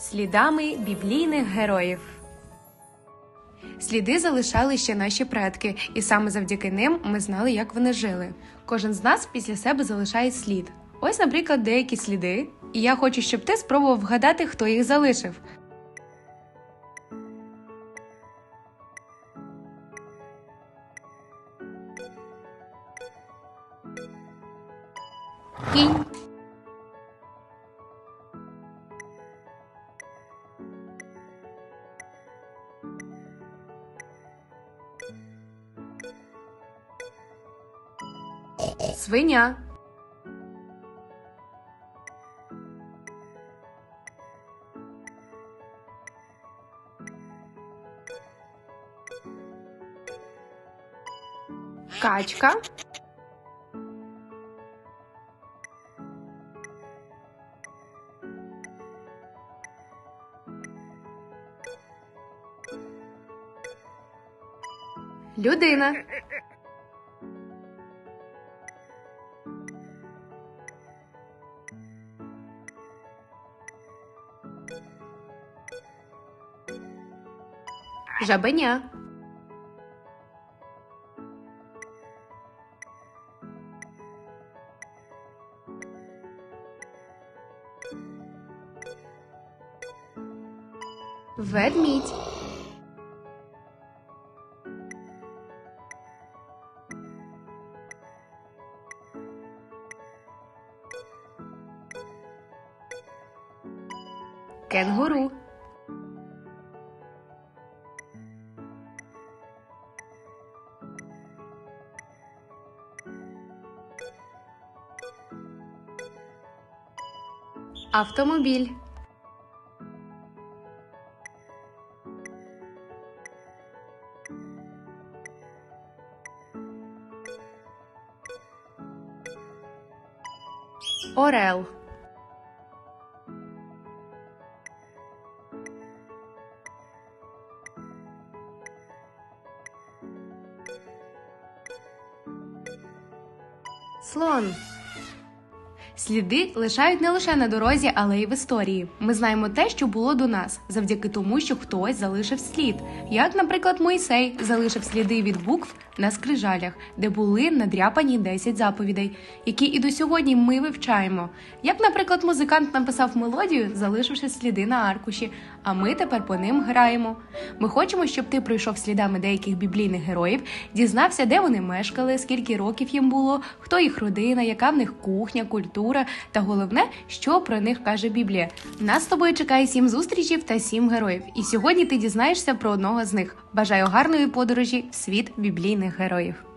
Слідами біблійних героїв. Сліди залишали ще наші предки, і саме завдяки ним ми знали, як вони жили. Кожен з нас після себе залишає слід. Ось, наприклад, деякі сліди, і я хочу, щоб ти спробував вгадати, хто їх залишив. Кінь. Свиня. Качка. Людина. Жабеня. Ведмідь. Кенгуру. Автомобіль. Орел. Слон. Сліди лишають не лише на дорозі, але й в історії. Ми знаємо те, що було до нас, завдяки тому, що хтось залишив слід. Як, наприклад, Мойсей залишив сліди від букв на скрижалях, де були надряпані 10 заповідей, які і до сьогодні ми вивчаємо. Як, наприклад, музикант написав мелодію, залишивши сліди на аркуші, а ми тепер по ним граємо. Ми хочемо, щоб ти пройшов слідами деяких біблійних героїв, дізнався, де вони мешкали, скільки років їм було, хто їх родина, яка в них кухня, культура, та головне, що про них каже Біблія. Нас з тобою чекає сім зустрічів та сім героїв. І сьогодні ти дізнаєшся про одного з них. Бажаю гарної подорожі в світ біблійних героїв.